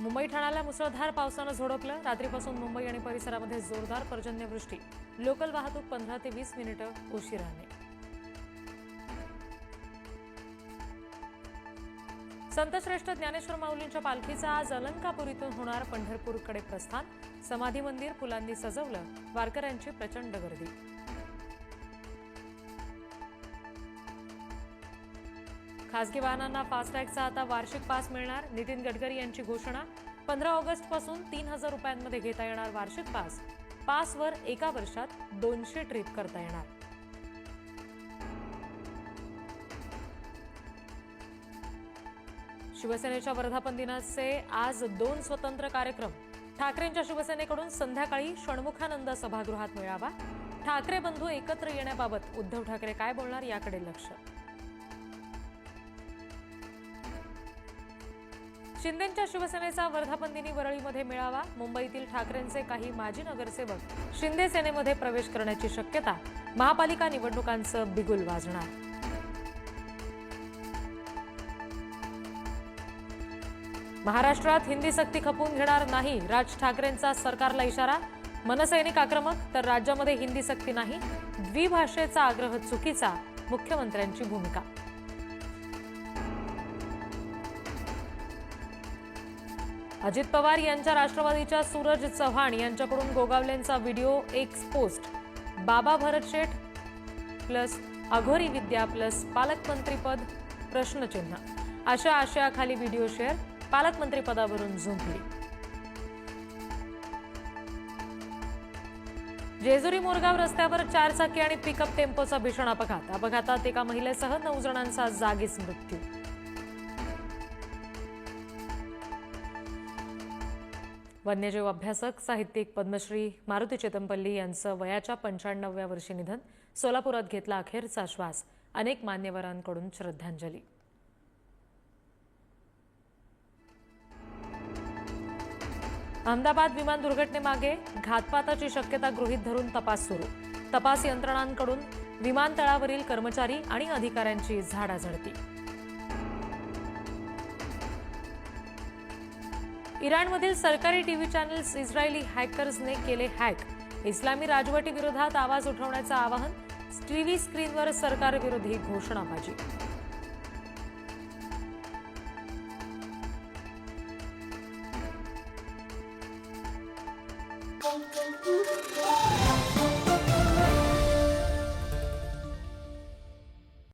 मुंबई ठाण्याला मुसळधार पावसानं झोडपलं. रात्रीपासून मुंबई आणि परिसरामध्ये जोरदार पर्जन्यवृष्टी. लोकल वाहतूक पंधरा ते वीस मिनिटं उशिराने संतश्रेष्ठ ज्ञानेश्वर माऊलींच्या पालखीचा आज अलंकापूर इथून होणार पंढरपूरकडे प्रस्थान. समाधी मंदिर फुलांनी सजवलं. वारकऱ्यांची प्रचंड गर्दी. खासगी वाहनांना फास्टॅगचा आता वार्षिक पास मिळणार नितीन गडकरी यांची घोषणा. पंधरा ऑगस्टपासून तीन हजार रुपयांमध्ये घेता येणार वार्षिक पास. पासवर एका वर्षात दोनशे ट्रिप करता येणार. शिवसेनेच्या वर्धापन दिनाचे आज दोन स्वतंत्र कार्यक्रम. ठाकरेंच्या शिवसेनेकडून संध्याकाळी षण्मुखानंद सभागृहात मिळावा. ठाकरे बंधू एकत्र येण्याबाबत उद्धव ठाकरे काय बोलणार याकडे लक्ष. शिंदेच्या शिवसेनेचा वर्धापन दिनी वरळीमध्ये मिळावा मुंबईतील ठाकरेंचे काही माजी नगरसेवक शिंदे सेनेमध्ये प्रवेश करण्याची शक्यता महापालिका निवडणुकांचं बिगुल वाजणार. महाराष्ट्रात हिंदी सक्ती खपवून घेणार नाही राज ठाकरेंचा सरकारला इशारा? मनसैनिक आक्रमक तर राज्यामध्ये हिंदी सक्ती नाही? द्विभाषेचा आग्रह चुकीचा मुख्यमंत्र्यांची भूमिका अजित पवार यांच्या राष्ट्रवादीच्या सूरज चव्हाण यांच्याकडून गोगावलेंचा व्हिडिओ एक्स पोस्ट बाबा भरत शेठ प्लस अघोरी विद्या प्लस पालकमंत्रीपद प्रश्नचिन्ह. अशा आशयाखाली व्हिडिओ शेअर पालकमंत्रीपदावरून झुंपली. जेजुरी मोरगाव रस्त्यावर चारचाकी आणि पिकअप टेम्पोचा भीषण अपघात. अपघातात एका महिलेसह नऊ जणांचा जागीच मृत्यू. वन्यजीव अभ्यासक साहित्यिक पद्मश्री मारुती चेतंपल्ली यांचं वयाच्या पंच्याण्णव्या वर्षी निधन सोलापुरात घेतला अखेरचा श्वास. अनेक मान्यवरांकडून श्रद्धांजली. अहमदाबाद विमान दुर्घटनेमागे घातपाताची शक्यता गृहीत धरून तपास सुरू. तपास यंत्रणांकडून विमानतळावरील कर्मचारी आणि अधिकाऱ्यांची झाडाझडती. इराणमधील सरकारी टीव्ही चॅनल्स इस्रायली हॅकर्सने केले हॅक इस्लामी राजवटीविरोधात आवाज उठवण्याचं आवाहन टीव्ही स्क्रीनवर सरकारविरोधी घोषणाबाजी